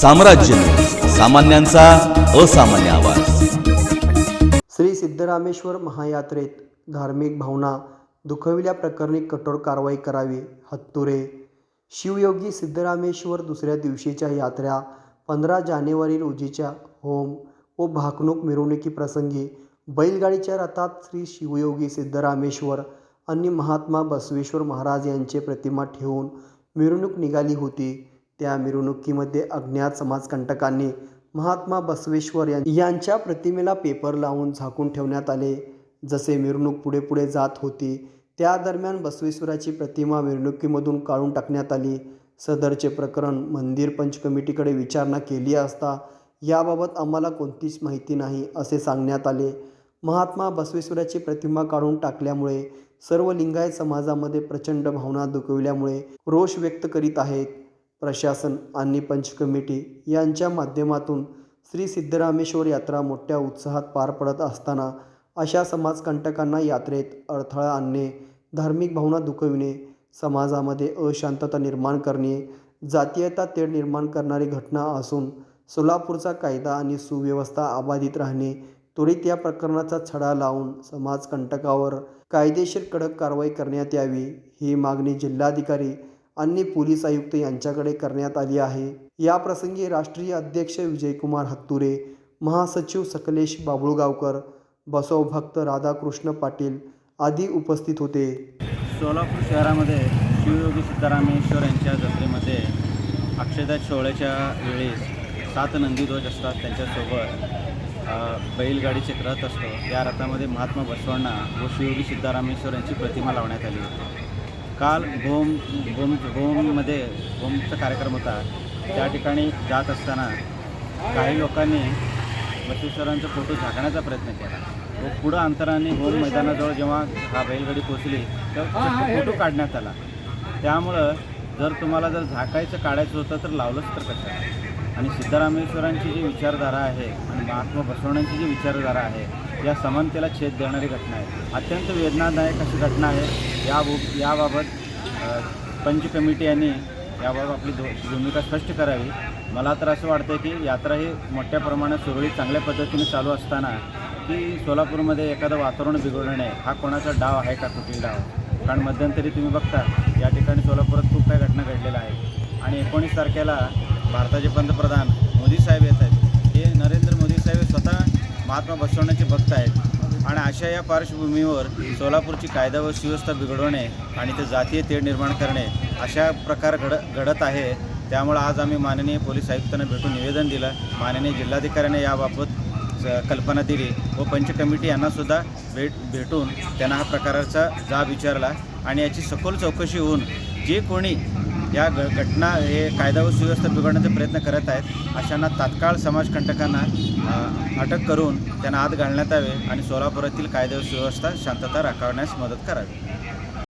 साम्राज्य सामान्यांचा असामान्य आवाज. श्री सिद्धरामेश्वर महायात्रेत धार्मिक भावना दुखविल्या प्रकरणी कठोर कारवाई करावी हत्तुरे. शिवयोगी सिद्धरामेश्वर दुसऱ्या दिवशीच्या यात्रा पंधरा जानेवारी रोजीच्या होम व भाकणूक मिरवणुकीप्रसंगी बैलगाडीच्या रथात श्री शिवयोगी सिद्धरामेश्वर आणि महात्मा बसवेश्वर महाराज यांचे प्रतिमा ठेवून मिरवणूक निघाली होती. त्या मिरवणुकीमध्ये अज्ञात समाजकंटकांनी महात्मा बसवेश्वर यांच्या प्रतिमेला पेपर लावून झाकून ठेवण्यात आले. जसे मिरवणूक पुढे पुढे जात होती त्या दरम्यान बसवेश्वराची प्रतिमा मिरवणुकीमधून काढून टाकण्यात आली. सदरचे प्रकरण मंदिर पंच कमिटीकडे विचारणा केली असता याबाबत आम्हाला कोणतीच माहिती नाही असे सांगण्यात आले. महात्मा बसवेश्वराची प्रतिमा काढून टाकल्यामुळे सर्व लिंगायत समाजामध्ये प्रचंड भावना दुखविल्यामुळे रोष व्यक्त करीत आहेत. प्रशासन आणि पंच कमिटी यांच्या माध्यमातून श्री सिद्धरामेश्वर यात्रा मोठ्या उत्साहात पार पडत असताना अशा समाजकंटकांना यात्रेत अडथळा आणणे धार्मिक भावना दुखविणे समाजामध्ये अशांतता निर्माण करणे जातीयता तेढ निर्माण करणारी घटना असून सोलापूरचा कायदा आणि सुव्यवस्था अबाधित राहणे त्वरित या प्रकरणाचा छडा लावून समाजकंटकावर कायदेशीर कडक कारवाई करण्यात यावी ही मागणी जिल्हाधिकारी अन्य पोलीस आयुक्त यांच्याकडे करण्यात आली आहे. याप्रसंगी राष्ट्रीय अध्यक्ष विजयकुमार हत्तुरे महासचिव सकलेश बाबुळगावकर बसवभक्त राधाकृष्ण पाटील आदी उपस्थित होते. सोलापूर शहरामध्ये शिवयोगी सिद्धरामेश्वर यांच्या जत्रेमध्ये अक्षयदा सोहळ्याच्या वेळेस सात नंदीध्वज असतात. त्यांच्यासोबत बैलगाडीचे रथ असतो. या रथामध्ये महात्मा बसवण्णा व शिवयोगी सिद्धरामेश्वर यांची प्रतिमा लावण्यात आली होती. काल होम होम होममध्ये होमचा कार्यक्रम होता. त्या ठिकाणी जात असताना काही लोकांनी बसवेश्वरांचा फोटो झाकण्याचा प्रयत्न केला. व पुढं अंतराने होम मैदानाजवळ जेव्हा हा बैलगाडी पोचली तर फोटो काढण्यात आला. त्यामुळं जर तुम्हाला जर झाकायचं काढायचं होतं तर लावलंच तर कसं? आणि सिद्धरामेश्वरांची जी विचारधारा आहे आणि महात्मा बसवण्यांची जी विचारधारा आहे या समानतेला छेद देणारी घटना आहे. अत्यंत वेदनादायक अशी घटना आहे. या याबाबत पंच कमिटी यांनी याबाबत आपली दो भूमिका स्पष्ट करावी. मला तर असं वाटतं की यात्रा ही मोठ्या प्रमाणात सुरळीत चांगल्या पद्धतीने चालू असताना की सोलापूरमध्ये एखादं वातावरण बिघडणे हा कोणाचा डाव आहे का कुठील डाव? कारण मध्यंतरी तुम्ही बघता या ठिकाणी सोलापुरात खूप काही घटना घडलेल्या आहेत. आणि एकोणीस तारखेला भारताचे पंतप्रधान महात्मा बसवण्याचे भक्त आहेत. आणि अशा या पार्श्वभूमीवर सोलापूरची कायदा व सुव्यवस्था बिघडवणे आणि ते जातीय तेढ निर्माण करणे अशा प्रकार घड घडत आहे. त्यामुळं आज आम्ही माननीय पोलीस आयुक्तांना भेटून निवेदन दिलं. माननीय जिल्हाधिकाऱ्यांनी याबाबत कल्पना दिली व पंच कमिटी यांनासुद्धा भेट भेटून त्यांना हा प्रकाराचा जाब विचारला. आणि याची सखोल चौकशी होऊन जे कोणी या घ घटना हे कायदा व सुव्यवस्था बिघडण्याचा प्रयत्न करत आहेत अशांना तात्काळ समाजकंटकांना अटक करून त्यांना आत घालण्यात यावे आणि सोलापुरातील कायदा व सुव्यवस्था शांतता राखण्यास मदत करावी.